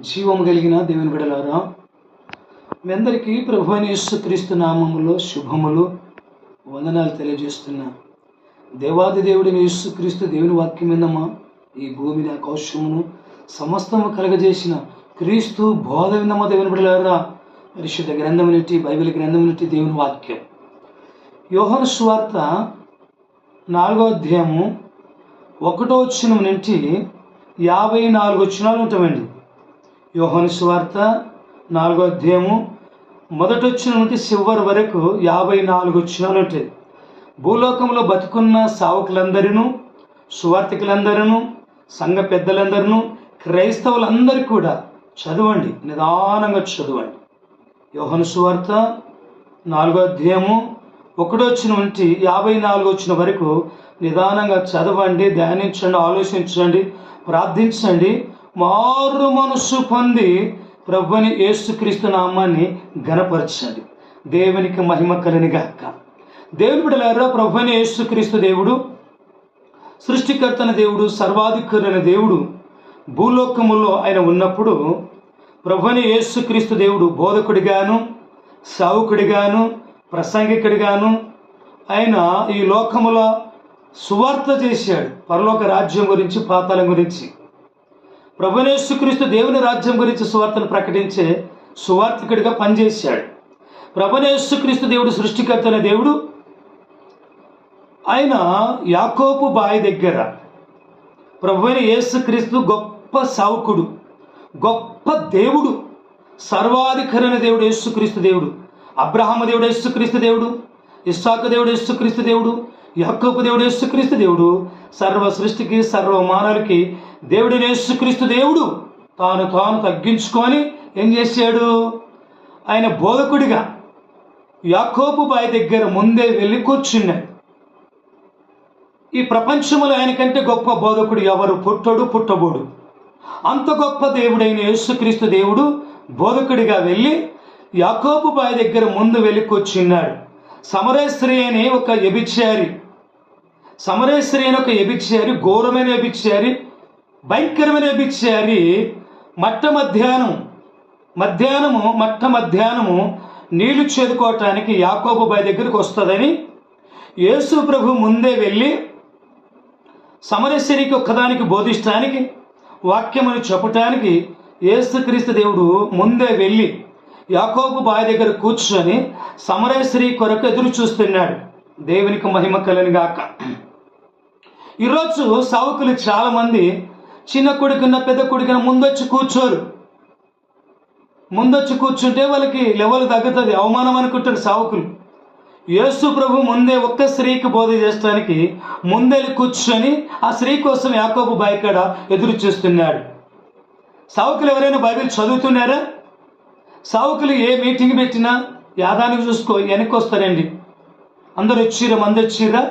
జీవము కలిగిన దేవుని బిడలారా మీ అందరికీ ప్రభు క్రీస్తు నామములో శుభములు వందనాలు తెలియజేస్తున్నా. దేవాది దేవుడిని యేసుక్రీస్తు దేవుని వాక్యం విందమా ఈ భూమిని ఆకాశమును సమస్తము కలగజేసిన క్రీస్తు బోధ విందమా దేవుని బిడలారా? పరిశుద్ధ గ్రంథమునిటి బైబిల్ గ్రంథమునిటి దేవుని వాక్యం. యోహన స్వార్త నాలుగో అధ్యాయము ఒకటో వచ్చిన నుంచి యాభై నాలుగు వచ్చినాలు ఉంటామండి యోహన స్వార్త నాలుగో అధ్యాయము మొదటి వచ్చిన నుండి చివరి వరకు యాభై నాలుగు వచ్చినాలు ఉంటాయి భూలోకంలో బతుకున్న సావకులందరినూ సువార్థికులందరూ సంఘ పెద్దలందరూ క్రైస్తవులందరూ కూడా చదవండి నిదానంగా చదవండి. యోహను సువార్త నాలుగో అధ్యాయము ఒకటో వచ్చిన నుండి యాభై నాలుగు వచ్చిన వరకు నిదానంగా చదవండి ధ్యానించండి ఆలోచించండి ప్రార్థించండి మారు మనస్సు పొంది ప్రభుని యేసుక్రీస్తు నామాన్ని గణపరచండి దేవునికి మహిమ కలిని గాక. దేవుని బిడలారా ప్రభుని యేసుక్రీస్తు దేవుడు సృష్టికర్తన దేవుడు సర్వాధికారైన దేవుడు భూలోకములో ఆయన ఉన్నప్పుడు ప్రభుని యేసుక్రీస్తు దేవుడు బోధకుడిగాను సావుకుడిగాను ప్రసంగికుడిగాను. ఆయన ఈ లోకములో సువార్త చేశాడు. పరలోక రాజ్యం గురించి పాతాళం గురించి. ప్రభునేసుక్రీస్తు దేవుని రాజ్యం గురించి సువార్తను ప్రకటించే సువార్థికుడిగా పనిచేశాడు. ప్రభునేసుక్రీస్తు దేవుడు సృష్టికర్తన దేవుడు. ఆయన యాకోపు బాయి దగ్గర ప్రభువైన యేసుక్రీస్తు గొప్ప సావుకుడు గొప్ప దేవుడు సర్వాధికరణ దేవుడు యేసుక్రీస్తు దేవుడు అబ్రహామ దేవుడు యేసుక్రీస్తు దేవుడు ఇస్సాకు దేవుడు యేసుక్రీస్తు దేవుడు యాకోపు దేవుడు యేసుక్రీస్తు దేవుడు సర్వ సృష్టికి సర్వ మానవులకి దేవుడు యేసుక్రీస్తు దేవుడు. తాను తాను తగ్గించుకొని ఏం చేశాడు? ఆయన బోధకుడిగా యాకోబు బాయ్ దగ్గర ముందే వెళ్ళి కూర్చున్నాడు. ఈ ప్రపంచంలో ఆయనకంటే గొప్ప బోధకుడు ఎవరు? పుట్టడు పుట్టబోడు. అంత గొప్ప దేవుడైన యేసుక్రీస్తు దేవుడు బోధకుడిగా వెళ్ళి యాకోబు బాయ్ దగ్గర ముందు వెళ్ళి కూర్చున్నాడు. సమరేశ్వరి అనే ఒక ఎబిచారి సమరేశ్వరి అని ఒక ఎబిచ్చారి ఘోరమైన ఎబిచ్చారి భయంకరమైన ఎబిచ్చారి. మట్ట మధ్యాహ్నం మధ్యాహ్నము మట్ట మధ్యాహ్నము నీళ్ళు చేదుకోవటానికి యాకోబు బాయి దగ్గరికి వస్తుందని యేసు ప్రభు ముందే వెళ్ళి సమరేశ్వరికి ఒక్కదానికి బోధించడానికి వాక్యమును చెప్పటానికి యేసుక్రీస్తు దేవుడు ముందే వెళ్ళి యాకోబు బాయ్ దగ్గర కూర్చొని సమరేశ్వరి కొరకు ఎదురు చూస్తున్నాడు దేవునికి మహిమ కలని గాక ఈరోజు సావుకులు చాలామంది చిన్న కొడుకున్న పెద్ద కొడుకున్న ముందొచ్చి కూర్చోరు. ముందొచ్చి కూర్చుంటే వాళ్ళకి లెవెల్ తగ్గుతుంది. అవమానం అనుకుంటారు సావుకులు. యేసు ప్రభు ముందే ఒక్క స్త్రీకి బోధ చేస్తానికి ముందెళ్ళి కూర్చొని ఆ స్త్రీ కోసం యాకోబు బాయికాడ ఎదురు చూస్తున్నాడు. సావుకులు ఎవరైనా బైబిల్ చదువుతున్నారా? సావుకులు ఏ మీటింగ్ పెట్టినా యాదానికి చూసుకో వెనక్కి వస్తారండి. అందరు వచ్చిర్రా మంది వచ్చిర్రా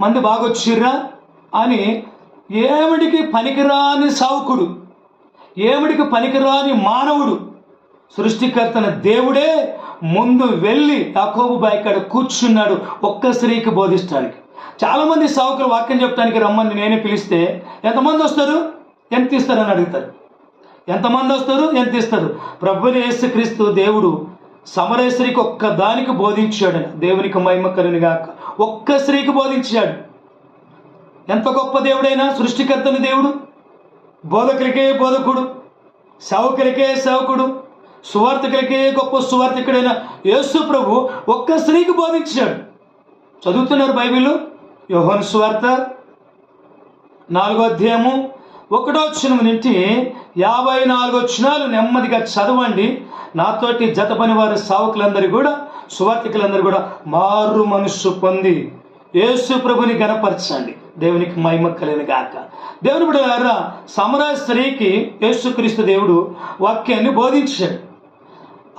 మంది బాగా వచ్చిర్రా అని ఏమిడికి పనికిరాని సావుకుడు ఏమిడికి పనికిరాని మానవుడు సృష్టికర్తన దేవుడే ముందు వెళ్ళి యాకోబు బాయి కాడ కూర్చున్నాడు ఒక్క స్త్రీకి బోధిస్తానికి. చాలామంది సావుకులు వాక్యం చెప్పడానికి రమ్మని నేనే పిలిస్తే ఎంతమంది వస్తారు? ఎంత ఇస్తారని అడుగుతారు. ఎంతమంది వస్తారు? ఎంత ఇస్తారు? ప్రభుని యేసుక్రీస్తు దేవుడు సమరేశ్వరికి ఒక్క దానికి బోధించాడు. దేవునికి మహిమ కలుని ఒక్క స్త్రీకి బోధించాడు. ఎంత గొప్ప దేవుడైనా సృష్టికర్తని దేవుడు బోధకులకే బోధకుడు సేవకులకే సేవకుడు సువార్థకులకే గొప్ప సువార్థకుడైన యేసు ప్రభు ఒక్క స్త్రీకి బోధించాడు. చదువుతున్నారు బైబిల్ యోహన్ సువార్త నాలుగో అధ్యాయము ఒకటో వచ్చిన నుంచి యాభై నాలుగు వచ్చినాలు నెమ్మదిగా చదవండి. నాతోటి జత పని వారి సావకులందరూ కూడా సువార్థికులందరూ కూడా మారు మనస్సు పొంది యేసు ప్రభుని గనపరచండి దేవునికి మహిమ కలిగిన గాక. దేవుని బిడ్డలారా సమరాయ స్త్రీకి యేసుక్రీస్తు దేవుడు వాక్యాన్ని బోధించాడు.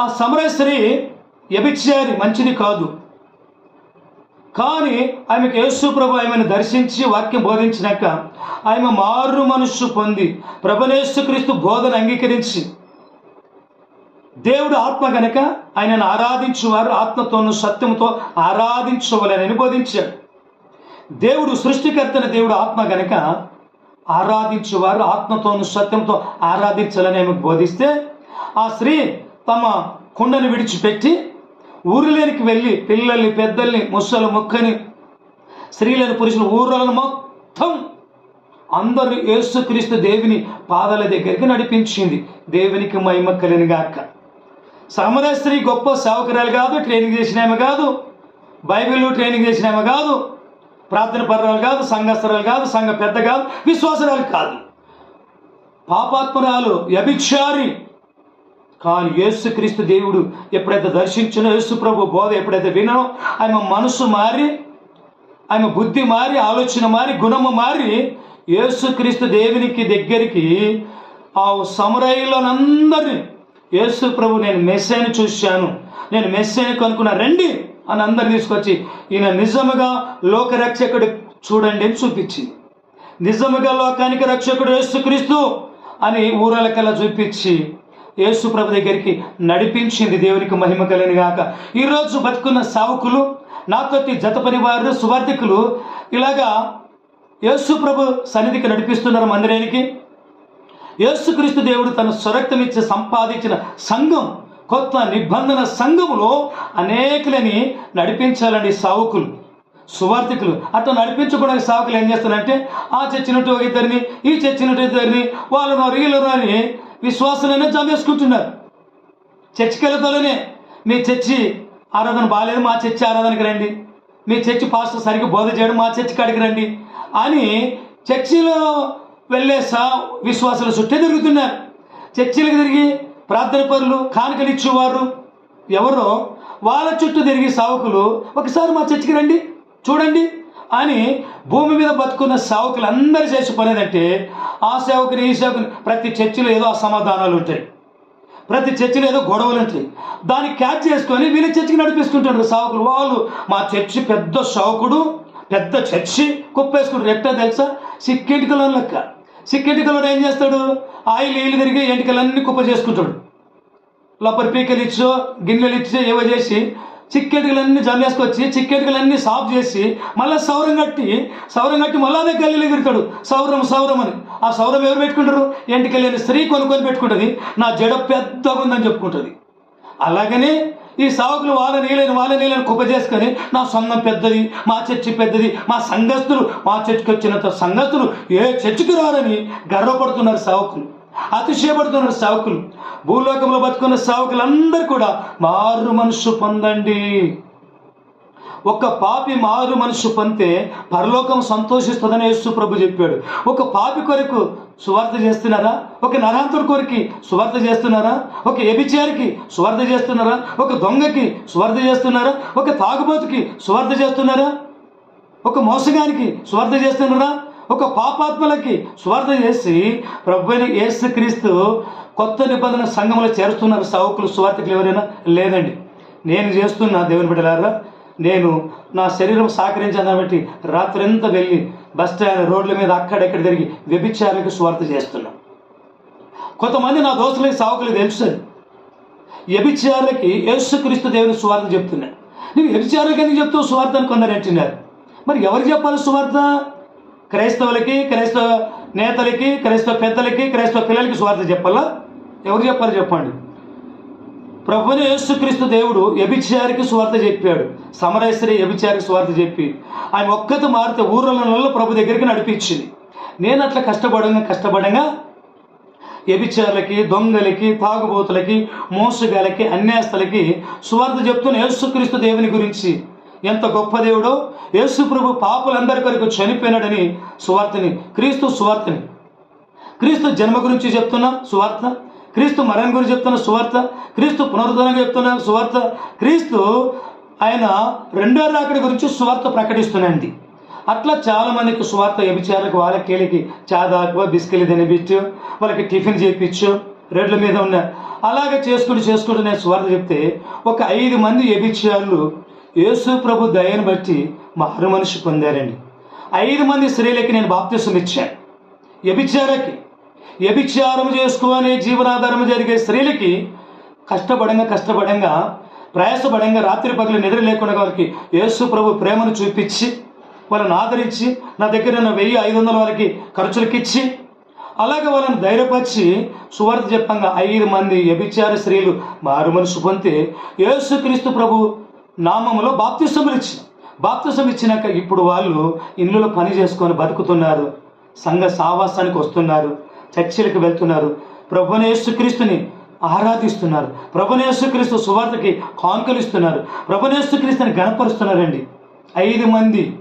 ఆ సమరాయ స్త్రీ వ్యభిచారి మంచిది కాదు. కానీ ఆమెకు యేసు ప్రభు ఆమెను దర్శించి వాక్యం బోధించినాక ఆమె మారు మనస్సు పొంది ప్రభునేసుక్రీస్తు బోధన అంగీకరించి దేవుడు ఆత్మ గనక ఆయనను ఆరాధించువారు ఆత్మతోను సత్యంతో ఆరాధించవలనని బోధించాడు. దేవుడు సృష్టికర్తన దేవుడు ఆత్మ గనక ఆరాధించేవారు ఆత్మతోను సత్యంతో ఆరాధించాలని ఆమెకు బోధిస్తే ఆ స్త్రీ తమ కుండను విడిచిపెట్టి ఊరిలోనికి వెళ్ళి పిల్లల్ని పెద్దల్ని ముసలు ముక్కని స్త్రీలను పురుషులు ఊర్లను మొత్తం అందరు యేసుక్రీస్తు దేవిని పాదాల దగ్గరికి నడిపించింది. దేవునికి మహిమ కలిని గాక. సమర స్త్రీ గొప్ప సేవకురాలు కాదు ట్రైనింగ్ చేసినామె కాదు బైబిల్ ట్రైనింగ్ చేసినామె కాదు ప్రార్థన పర్రాలు కాదు సంఘస్థరాలు కాదు సంఘ పెద్ద కాదు విశ్వాసరాలు కాదు. పాపాత్మరాలు వ్యభిచారి కానీ యేసుక్రీస్తు దేవుడు ఎప్పుడైతే దర్శించినో యేసు ప్రభు బోధ ఎప్పుడైతే వినో ఆమె మనసు మారి ఆమె బుద్ధి మారి ఆలోచన మారి గుణము మారి యేసుక్రీస్తు దేవునికి దగ్గరికి ఆ సమరయులనందరినీ యేసు ప్రభు నేను మెస్సేని చూశాను నేను మెస్సేని కనుక్కున్నా రండి అని అందరు తీసుకొచ్చి ఈయన నిజముగా లోకరక్షకుడు చూడండి అని చూపించి నిజముగా లోకానికి రక్షకుడు యేసుక్రీస్తు అని ఊరలకల్లా చూపించి యేసుప్రభు దగ్గరికి నడిపించింది దేవునికి మహిమ కలిని ఈరోజు బతుకున్న సావుకులు నాతోటి జత పనివారు సువార్థికులు ఇలాగా యేసుప్రభు సన్నిధికి నడిపిస్తున్నారు మందిరానికి. యేసుక్రీస్తు దేవుడు తన స్వరక్తమిచ్చి సంపాదించిన సంఘం కొత్త నిబంధన సంఘములో అనేకులని నడిపించాలండి సావుకులు సువార్థికులు. అట్లా నడిపించుకోవడానికి సావుకులు ఏం చేస్తారంటే ఆ చచ్చినట్టు ఒక ఇద్దరిని ఈ చచ్చినట్టు ఇద్దరిని వాళ్ళు వీళ్ళను అని విశ్వాసాలనే చంపేసుకుంటున్నారు చర్చికి వెళ్తాలోనే మీ చర్చి ఆరాధన బాగాలేదు మా చర్చి ఆరాధనకి రండి. మీ చర్చి పాస్టర్ సరిగ్గా బోధ చేయడం మా చర్చి కాడికి రండి అని చర్చిలో వెళ్ళే సా విశ్వాసుల చుట్టే తిరుగుతున్నారు. చర్చిలకు తిరిగి ప్రార్థన పనులు కానుకలు ఇచ్చేవారు ఎవరో వాళ్ళ చుట్టూ తిరిగి సావుకులు ఒకసారి మా చర్చికి రండి చూడండి అని భూమి మీద బతుకున్న సేవకులు అందరూ చేసే పని ఆ సేవకుని ఈ సేవకుని ప్రతి చర్చిలో ఏదో అసమాధానాలు ఉంటాయి. ప్రతి చర్చిలో ఏదో గొడవలు ఉంటాయి. దాన్ని క్యాచ్ చేసుకొని వీళ్ళ చర్చికి నడిపిస్తుంటారు. సావకులు వాళ్ళు మా చర్చి పెద్ద సావకుడు పెద్ద చర్చి కుప్పేసుకుంటారు ఎట్టా తెలుసా? సిక్కెంటికలో లెక్క. సిక్కెంటికలో ఏం చేస్తాడు? ఆయిల్ నీళ్ళు తిరిగి ఎంటికలన్నీ కుప్ప చేసుకుంటాడు. లోపల పీకలు ఇచ్చో గిన్నెలు ఇచ్చో ఏవో చేసి చిక్కెటికలన్నీ జమేసుకొచ్చి చిక్కెటికలన్నీ సాఫ్ చేసి మళ్ళీ సౌరం కట్టి సౌరం కట్టి మళ్ళీ అదే గల్లీలో తిరుగుతాడు. సౌరం సౌరం అని. ఆ సౌరం ఎవరు పెట్టుకుంటారు? ఎంటికెళ్ళని స్త్రీ కొనుక్కొని పెట్టుకుంటుంది. నా జడ పెద్దగా ఉందని చెప్పుకుంటుంది. అలాగనే ఈ సావకులు వాళ్ళ నీళ్ళని వాళ్ళ నీళ్ళని కుప్ప చేసుకొని నా సంఘం పెద్దది మా చర్చి పెద్దది మా సంఘస్థులు మా చర్చికి వచ్చినంత సంఘస్థులు ఏ చర్చికి రారని గర్వపడుతున్నారు సావకులు. అతిశయపడుతున్నారు సేవకులు. భూలోకంలో బతుకున్న సేవకులందరూ కూడా మారు మనసు పొందండి. ఒక పాపి మారు మనసు పొందితే పరలోకం సంతోషిస్తుందని యేసు ప్రభు చెప్పాడు. ఒక పాపి కొరకు సువార్త చేస్తున్నారా? ఒక నరాంతుడి కొరికి సువార్త చేస్తున్నారా? ఒక ఎబిచారికి సువార్త చేస్తున్నారా? ఒక దొంగకి సువార్త చేస్తున్నారా? ఒక తాగుబోతుకి సువార్త చేస్తున్నారా? ఒక మోసగానికి సువార్త చేస్తున్నారా? ఒక పాపాత్మలకి స్వార్థ చేసి ప్రభుని యేసుక్రీస్తు కొత్త నిబంధన సంఘంలో చేరుస్తున్నారు. సావుకులు స్వార్థకులు ఎవరైనా లేదండి. నేను చేస్తున్నా దేవుని బిడ్డలారా నేను నా శరీరం సహకరించాను కాబట్టి రాత్రంతా వెళ్ళి బస్ స్టాండ్ రోడ్ల మీద అక్కడెక్కడ తిరిగి వ్యభిచారకు స్వార్థ చేస్తున్నా. కొంతమంది నా దోస్తులకి సావుకులు తెలుసు. వ్యభిచారులకి యేసుక్రీస్తు దేవుని స్వార్థ చెప్తున్నా. నువ్వు వ్యభిచారులకి ఎందుకు చెప్తావు సువార్త అని కొందరు అంటున్నారు. మరి ఎవరు చెప్పాలి స్వార్థ? క్రైస్తవులకి క్రైస్తవ నేతలకి క్రైస్తవ పెద్దలకి క్రైస్తవ పిల్లలకి స్వార్థ చెప్పాలా? ఎవరు చెప్పాలి చెప్పండి. ప్రభుని యేసుక్రీస్తు దేవుడు వ్యభిచారికి సువార్త చెప్పాడు. సమరేశ్వరి వ్యభిచారికి సువార్త చెప్పి ఆయన ఒక్కతో మారితే ఊర్లలో ప్రభు దగ్గరికి నడిపించింది. నేను అట్లా కష్టపడంగా కష్టపడంగా వ్యభిచారులకి దొంగలకి తాగుబోతులకి మోసగాలకి అన్యాస్తులకి సువార్త చెప్తున్న యేసుక్రీస్తు దేవుని గురించి ఎంత గొప్ప దేవుడో? యేసు ప్రభు పాపులందరి కొరకు చనిపోయినాడని సువార్తని క్రీస్తు సువార్తని. క్రీస్తు జన్మ గురించి చెప్తున్న సువార్త క్రీస్తు మరణం గురించి చెప్తున్న సువార్త క్రీస్తు పునరుద్ధరణ చెప్తున్న సువార్త క్రీస్తు ఆయన రెండో రాకడి గురించి సువార్త ప్రకటిస్తున్నాండి అట్లా చాలా మందికి సువార్త వ్యభిచారకు వాళ్ళ కేలికి చాదాకువ బిస్కెలు తినిపించు వాళ్ళకి టిఫిన్ చేయించు రెడ్ల మీద ఉన్న అలాగే చేసుకుంటూ చేసుకుంటూ నేను సువార్త చెప్తే ఒక ఐదు మంది వ్యభిచారులు యేసు ప్రభు దయను బట్టి మారు మనిషి పొందారండి. ఐదు మంది స్త్రీలకి నేను బాప్తిసం ఇచ్చాను. వ్యభిచారకి వ్యభిచారం చేసుకునే జీవనాధారం జరిగే స్త్రీలకి కష్టపడంగా కష్టపడంగా ప్రయాసపడంగా రాత్రి పగలు నిద్ర లేకుండా వారికి యేసు ప్రభు ప్రేమను చూపించి వాళ్ళని ఆదరించి నా దగ్గర ఉన్న వెయ్యి ఐదు వందల వారికి ఖర్చులకి ఇచ్చి అలాగే వాళ్ళని ధైర్యపరిచి సువార్త చెప్పంగా ఐదు మంది వ్యభిచార స్త్రీలు మారు మనసు పొందితే యేసుక్రీస్తు ప్రభు నామములో బాప్తిసములు ఇచ్చి బాప్తిసం ఇచ్చినాక ఇప్పుడు వాళ్ళు ఇళ్ళలో పని చేసుకొని బతుకుతున్నారు. సంఘ సావాసానికి వస్తున్నారు. చర్చిలకు వెళ్తున్నారు. ప్రభుని ఆరాధిస్తున్నారు. ప్రభుని సువార్తకి కానుకలు ఇస్తున్నారు ప్రభుని గణపరుస్తున్నారండి. ఐదు మంది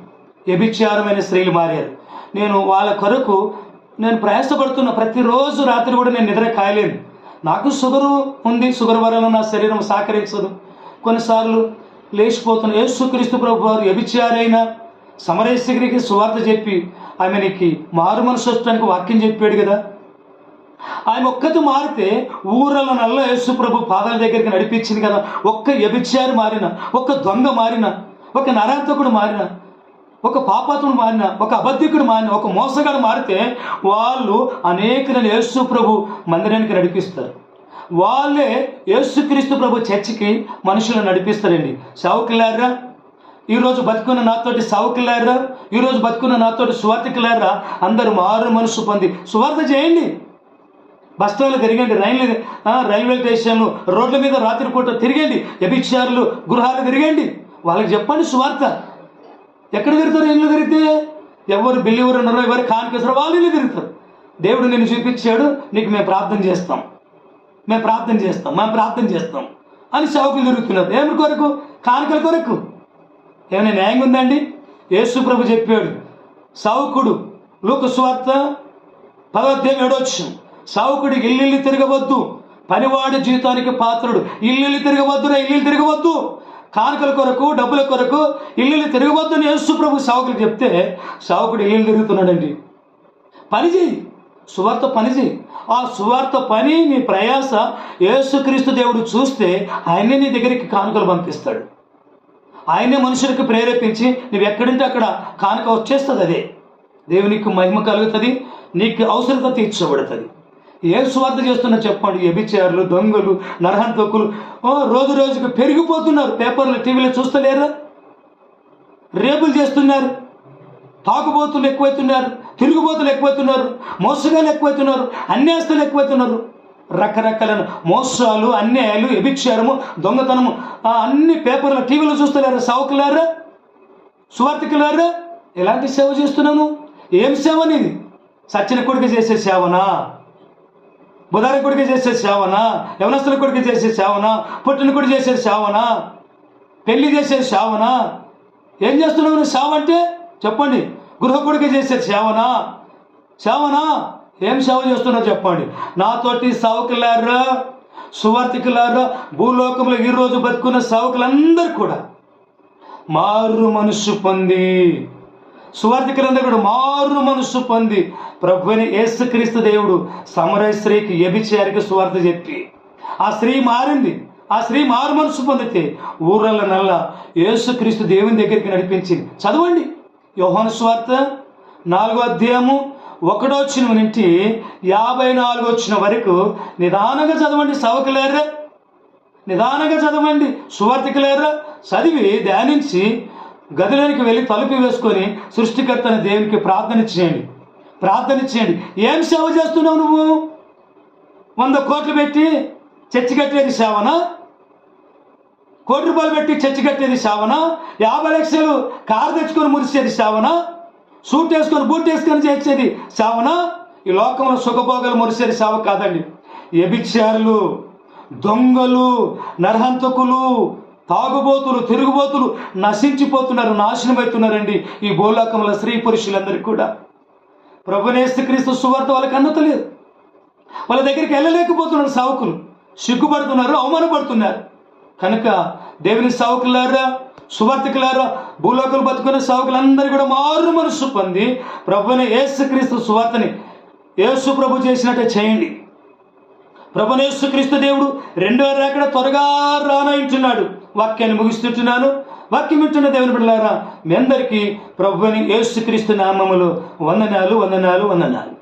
వ్యభిచారమైన స్త్రీలు మారారు. నేను వాళ్ళ కొరకు నేను ప్రయాసపడుతున్న ప్రతిరోజు రాత్రి కూడా నేను నిద్ర కాయలేను. నాకు షుగరు ఉంది. షుగర్ వలన నా శరీరం సహకరించదు. కొన్నిసార్లు లేచిపోతున్న యేసుక్రీస్తు ప్రభు వారు వ్యభిచారైన సమరేశ్వరికి సువార్త చెప్పి ఆమెనికి మారు మనసు వచ్చడానికి వాక్యం చెప్పాడు కదా. ఆమె ఒక్కటి మారితే ఊరల నల్ల యేసుప్రభు పాదాల దగ్గరికి నడిపించింది కదా. ఒక్క వ్యభిచారి మారిన ఒక్క దొంగ మారిన ఒక నరాంతకుడు మారిన ఒక పాపాతుడు మారిన ఒక అబద్ధికుడు మారిన ఒక మోసగాడు మారితే వాళ్ళు అనేక యేసు ప్రభు మందిరానికి నడిపిస్తారు. వాళ్ళే యేసుక్రీస్తు ప్రభు చర్చికి మనుషులను నడిపిస్తారండి. సావుకులారా ఈరోజు బతుకున్న నాతోటి సావుకులారా ఈరోజు బతుకున్న నాతోటి సువార్తికులారా అందరూ మారు మనసు పొంది సువార్త చేయండి. బస్ స్టాండ్లో తిరగండి రైలు రైల్వే స్టేషన్లు రోడ్ల మీద రాత్రిపూట తిరగండి వ్యభిచారులు గృహాలు తిరగండి. వాళ్ళకి చెప్పండి సువార్త. ఎక్కడ తిరుగుతారు? ఇల్లు తిరిగితే? ఎవరు బిల్లివరు ఉన్నారో ఎవరు కానికేస్తారు వాళ్ళు ఇల్లు తిరుగుతారు. దేవుడు నేను చూపించాడు నీకు మేము ప్రార్థన చేస్తాం. మేము ప్రార్థన చేస్తాం మేము ప్రార్థన చేస్తాం అని చౌకులు తిరుగుతున్నారు. ఏమి కొరకు? కానుకల కొరకు. ఏమైనా న్యాయంగా ఉందండి? యేసు ప్రభు చెప్పాడు సౌకుడు లోక స్వార్థ పదోధ్యాయం ఏడవచ్చు సావుకుడికి ఇల్లు తిరగవద్దు పనివాడి జీవితానికి పాత్రుడు. ఇల్లు తిరగవద్దు ఇల్లు తిరగవద్దు. కానుకల కొరకు డబ్బుల కొరకు ఇల్లు తిరగవద్దు అని యేసు ప్రభు సావుకుడికి చెప్తే సావుకుడు ఇల్లు తిరుగుతున్నాడండి. పని చేయి. సువార్త పని చేయి ఆ సువార్త పని నీ ప్రయాస యేసుక్రీస్తు దేవుడు చూస్తే ఆయనే నీ దగ్గరికి కానుకలు పంపిస్తాడు. ఆయనే మనుషులకు ప్రేరేపించి నువ్వు ఎక్కడింటే అక్కడ కానుక వచ్చేస్తుంది అదే. దేవునికి మహిమ కలుగుతుంది నీకు అవసరత తీర్చబడుతుంది. ఏం స్వార్థ చేస్తున్నా చెప్పండి. వ్యభిచారులు దొంగలు నరహంతకులు ఓ రోజు రోజుకు పెరిగిపోతున్నారు. పేపర్లు టీవీలు చూస్తలేరా? రేపులు చేస్తున్నారు. తాగుబోతులు ఎక్కువైతున్నారు తిరుగుబోతులు ఎక్కువైతున్నారు మోసగాలు ఎక్కువైతున్నారు అన్యాస్తులు ఎక్కువైతున్నారు. రకరకాల మోసాలు అన్యాయాలు ఎభిక్షారము దొంగతనము అన్ని పేపర్లు టీవీలో చూస్తున్నారు సౌకులారా సువార్థికులారా? ఎలాంటి సేవ చేస్తున్నాను? ఏం సేవ అనేది సచ్చిన కొడుకు చేసే సేవనా? బుధారి కొడుకు చేసే సేవనా? యవనస్తుల కొడుకు చేసే సేవనా? పుట్టిన కొడుకు చేసే సేవనా? పెళ్ళి చేసే సేవనా? ఏం చేస్తున్నావు సేవ అంటే? చెప్పండి. గృహకుడికి కొడుకు చేసే సేవనా సేవనా ఏం సేవ చేస్తున్నావు చెప్పండి. నాతోటి సావుకులారా? సువార్థికులారా? భూలోకంలో ఈరోజు బతుకున్న సావుకులందరూ కూడా మారు మనసు పొంది. సువార్థికులందరూ కూడా మారు మనసు పొంది. ప్రభుని యేసుక్రీస్తు దేవుడు సమరయ స్త్రీకి వ్యభిచారికి సువార్త చెప్పి ఆ స్త్రీ మారింది. ఆ స్త్రీ మారు మనసు పొందితే ఊరల నల్ల యేసుక్రీస్తు దేవుని దగ్గరికి నడిపించింది. చదవండి. యోహాను స్వార్త నాలుగో అధ్యాయము ఒకటో వచ్చిన నుండి యాభై నాలుగు వచ్చిన వరకు నిదానంగా చదవండి సవకులేరా నిదానంగా చదవండి సువార్థికులేరా చదివి ధ్యానించి గదిలోనికి వెళ్ళి తలుపు వేసుకొని సృష్టికర్తని దేవునికి ప్రార్థన చేయండి. ప్రార్థన చేయండి. ఏం సేవ చేస్తున్నావు నువ్వు? వంద కోట్లు పెట్టి చర్చి కట్టేది సేవనా? కోటి రూపాయలు పెట్టి చర్చి కట్టేది శావన యాభై లక్షలు కారు తెచ్చుకొని మురిసేది శావన సూట్ వేసుకొని బూట్ వేసుకొని చేసేది శావన ఈ లోకంలో సుఖభోగాలు మురిసేది సేవ కాదండి. వ్యభిచారులు దొంగలు నరహంతకులు తాగుబోతులు తిరుగుబోతులు నశించిపోతున్నారు నాశనం అవుతున్నారండి ఈ భూలోకంలో స్త్రీ పురుషులందరికీ కూడా. ప్రభునేస్తు సువార్త వాళ్ళకి అందతలేదు వాళ్ళ దగ్గరికి వెళ్ళలేకపోతున్నారు సావుకులు. సిగ్గుపడుతున్నారు అవమానపడుతున్నారు. కనుక దేవుని సావుకులారా సువార్థికులారా భూలోకులు బతుకున్న సావుకులందరూ కూడా మారు మనసు పొంది ప్రభుని యేసుక్రీస్తు సువార్తని యేసు ప్రభు చేసినట్టే చేయండి. ప్రభుని యేసుక్రీస్తు దేవుడు రెండో రేకడ త్వరగా రానంటున్నాడు వాక్యాన్ని ముగిస్తుంటున్నాను. వాక్యం వింటున్న దేవుని బిడ్డలారా మీ అందరికీ ప్రభుని యేసుక్రీస్తు నామములు వందనాలు వందనాలు వందనాలు.